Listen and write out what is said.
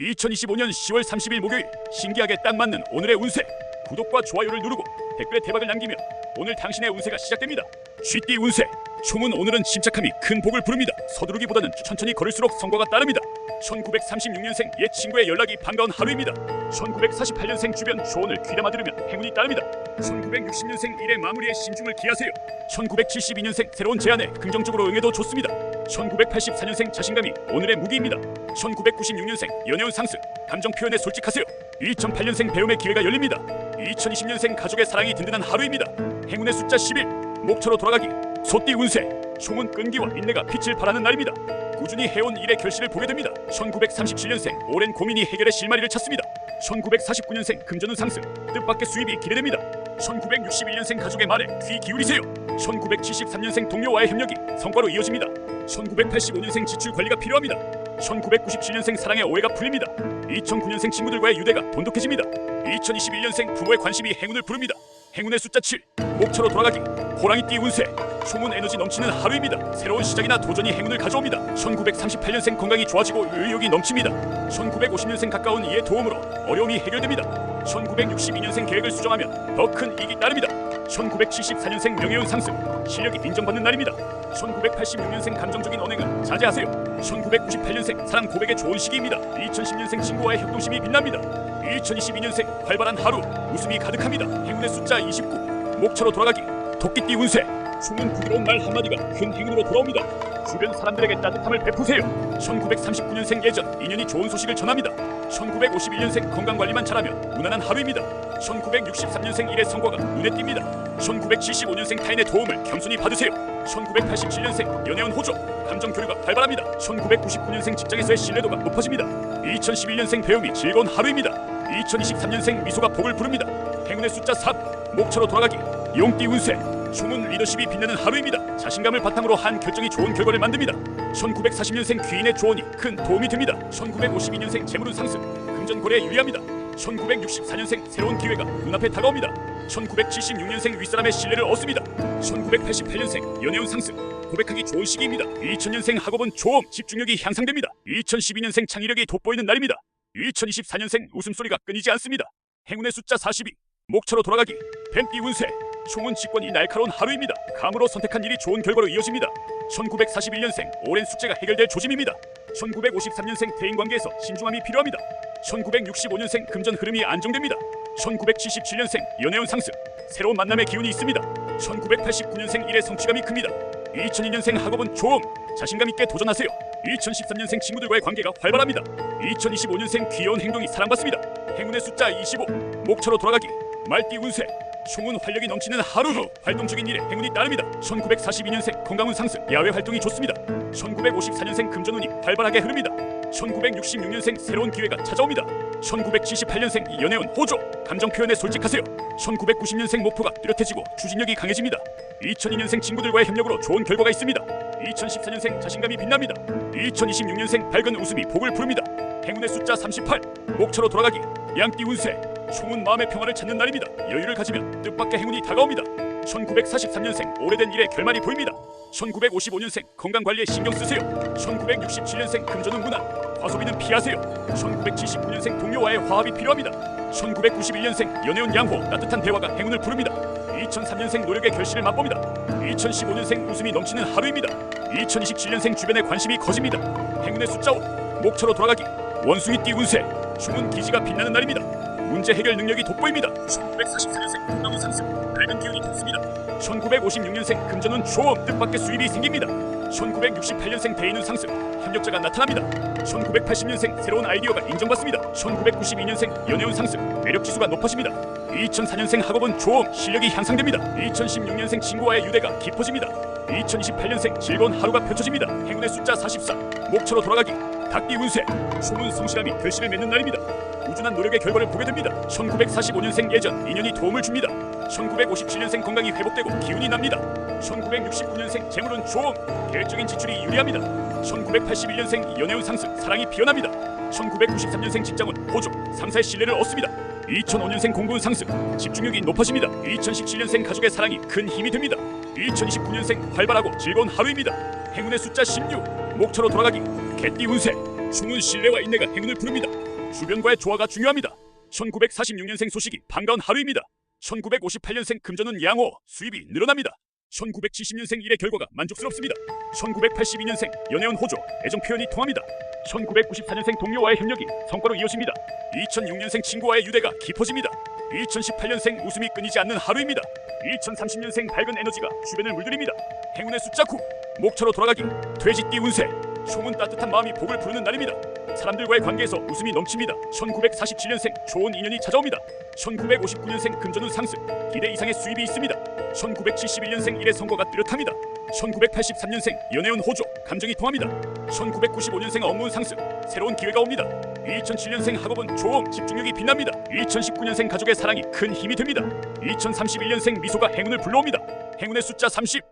2025년 10월 30일 목요일 신기하게 딱 맞는 오늘의 운세. 구독과 좋아요를 누르고 댓글에 대박을 남기면 오늘 당신의 운세가 시작됩니다. 쥐띠 운세. 총은 오늘은 침착함이 큰 복을 부릅니다. 서두르기보다는 천천히 걸을수록 성과가 따릅니다. 1936년생 옛 친구의 연락이 반가운 하루입니다. 1948년생 주변 조언을 귀담아 들으면 행운이 따릅니다. 1960년생 일의 마무리에 신중을 기하세요. 1972년생 새로운 제안에 긍정적으로 응해도 좋습니다 1984년생 자신감이 오늘의 무기입니다. 1996년생 연애운 상승 감정 표현에 솔직하세요. 2008년생 배움의 기회가 열립니다. 2020년생 가족의 사랑이 든든한 하루입니다. 행운의 숫자 11 목초로 돌아가기 소띠 운세 총은 끈기와 인내가 빛을 발하는 날입니다. 꾸준히 해온 일의 결실을 보게 됩니다. 1937년생 오랜 고민이 해결의 실마리를 찾습니다. 1949년생 금전운 상승 뜻밖의 수입이 기대됩니다. 1961년생 가족의 말에 귀 기울이세요. 1973년생 동료와의 협력이 성과로 이어집니다 1985년생 지출 관리가 필요합니다. 1997년생 사랑의 오해가 풀립니다. 2009년생 친구들과의 유대가 돈독해집니다. 2021년생 부모의 관심이 행운을 부릅니다 행운의 숫자 7 목초로 돌아가기. 호랑이 띠 운세. 총은 에너지 넘치는 하루입니다. 새로운 시작이나 도전이 행운을 가져옵니다. 1938년생 건강이 좋아지고 의욕이 넘칩니다. 1950년생 가까운 이의 도움으로 어려움이 해결됩니다. 1962년생 계획을 수정하면 더 큰 이익이 따릅니다. 1974년생 명예운 상승. 실력이 인정받는 날입니다. 1986년생 감정적인 언행은 자제하세요. 1998년생 사랑 고백에 좋은 시기입니다. 2010년생 친구와의 협동심이 빛납니다 2022년생 활발한 하루 웃음이 가득합니다. 행운의 숫자 29 목초로 돌아가기 토끼띠 운세. 숨은 부드러운 말 한마디가 큰 행운으로 돌아옵니다. 주변 사람들에게 따뜻함을 베푸세요. 1939년생 예전 인연이 좋은 소식을 전합니다. 1951년생 건강관리만 잘하면 무난한 하루입니다. 1963년생 일의 성과가 눈에 띕니다. 1975년생 타인의 도움을 겸손히 받으세요. 1987년생 연애운 호조 감정 교류가 활발합니다. 1999년생 직장에서의 신뢰도가 높아집니다. 2011년생 배움이 즐거운 하루입니다 2023년생 미소가 복을 부릅니다. 행운의 숫자 3 목초로 돌아가기. 용띠 운세 총은 리더십이 빛나는 하루입니다. 자신감을 바탕으로 한 결정이 좋은 결과를 만듭니다. 1940년생 귀인의 조언이 큰 도움이 됩니다. 1952년생 재물운 상승 금전고래에 유리합니다. 1964년생 새로운 기회가 눈앞에 다가옵니다. 1976년생 윗사람의 신뢰를 얻습니다. 1988년생 연애운 상승 고백하기 좋은 시기입니다. 2000년생 학업은 조음 집중력이 향상됩니다. 2012년생 창의력이 돋보이는 날입니다 2024년생 웃음소리가 끊이지 않습니다. 행운의 숫자 42 목초로 돌아가기 뱀띠 운세 총은 직권이 날카로운 하루입니다. 감으로 선택한 일이 좋은 결과로 이어집니다. 1941년생 오랜 숙제가 해결될 조짐입니다. 1953년생 대인관계에서 신중함이 필요합니다. 1965년생 금전 흐름이 안정됩니다. 1977년생 연애운 상승 새로운 만남의 기운이 있습니다. 1989년생 일의 성취감이 큽니다. 2002년생 학업은 조음 자신감 있게 도전하세요 2013년생 친구들과의 관계가 활발합니다. 2025년생 귀여운 행동이 사랑받습니다. 행운의 숫자 25 목초로 돌아가기 말띠 운세. 총은 활력이 넘치는 하루 활동적인 일에 행운이 따릅니다. 1942년생 건강운 상승. 야외 활동이 좋습니다. 1954년생 금전운이 활발하게 흐릅니다. 1966년생 새로운 기회가 찾아옵니다. 1978년생 연애운 호조. 감정 표현에 솔직하세요. 1990년생 목표가 뚜렷해지고 추진력이 강해집니다. 2002년생 친구들과의 협력으로 좋은 결과가 있습니다. 2014년생 자신감이 빛납니다 2026년생 밝은 웃음이 복을 부릅니다. 행운의 숫자 38 목초로 돌아가기. 양띠 운세. 총은 마음의 평화를 찾는 날입니다. 여유를 가지면 뜻밖의 행운이 다가옵니다. 1943년생 오래된 일의 결말이 보입니다. 1955년생 건강관리에 신경 쓰세요. 1967년생 금전운 무난. 과소비는 피하세요. 1979년생 동료와의 화합이 필요합니다. 1991년생 연애운 양호 따뜻한 대화가 행운을 부릅니다. 2003년생 노력의 결실을 맛봅니다. 2015년생 웃음이 넘치는 하루입니다 2027년생 주변에 관심이 커집니다. 행운의 숫자 5 목초로 돌아가기. 원숭이 띠 운세 춤은 기지가 빛나는 날입니다. 문제 해결 능력이 돋보입니다. 1944년생 건강운 상승 밝은 기운이 돋습니다. 1956년생 금전운 조음 뜻밖의 수입이 생깁니다. 1968년생 대인운 상승 협력자가 나타납니다. 1980년생 새로운 아이디어가 인정받습니다. 1992년생 연애운 상승 매력 지수가 높아집니다. 2004년생 학업은 조음 실력이 향상됩니다. 2016년생 친구와의 유대가 깊어집니다 2028년생 즐거운 하루가 펼쳐집니다. 행운의 숫자 44 목초로 돌아가기. 닭띠 운세. 소문 성실함이 결실을 맺는 날입니다. 꾸준한 노력의 결과를 보게 됩니다. 1945년생 예전 인연이 도움을 줍니다. 1957년생 건강이 회복되고 기운이 납니다. 1969년생 재물은 조음. 계획적인 지출이 유리합니다. 1981년생 연애운 상승 사랑이 피어납니다. 1993년생 직장은 호조 상사의 신뢰를 얻습니다 2005년생 공부운 상승 집중력이 높아집니다 2017년생 가족의 사랑이 큰 힘이 됩니다 2029년생 활발하고 즐거운 하루입니다 행운의 숫자 16 목초로 돌아가기 개띠 운세 충은 신뢰와 인내가 행운을 부릅니다 주변과의 조화가 중요합니다. 1946년생 소식이 반가운 하루입니다. 1958년생 금전운 양호, 수입이 늘어납니다. 1970년생 일의 결과가 만족스럽습니다. 1982년생 연애운 호조, 애정 표현이 통합니다. 1994년생 동료와의 협력이 성과로 이어집니다. 2006년생 친구와의 유대가 깊어집니다. 2018년생 웃음이 끊이지 않는 하루입니다. 2030년생 밝은 에너지가 주변을 물들입니다. 행운의 숫자 9, 목차로 돌아가기, 돼지띠 운세, 총은 따뜻한 마음이 복을 부르는 날입니다. 사람들과의 관계에서 웃음이 넘칩니다. 1947년생 좋은 인연이 찾아옵니다. 1959년생 금전운 상승, 기대 이상의 수입이 있습니다. 1971년생 일의 성과가 뚜렷합니다. 1983년생 연애운 호조, 감정이 통합니다. 1995년생 업무 상승, 새로운 기회가 옵니다. 2007년생 학업은 조음, 집중력이 빛납니다. 2019년생 가족의 사랑이 큰 힘이 됩니다. 2031년생 미소가 행운을 불러옵니다. 행운의 숫자 30,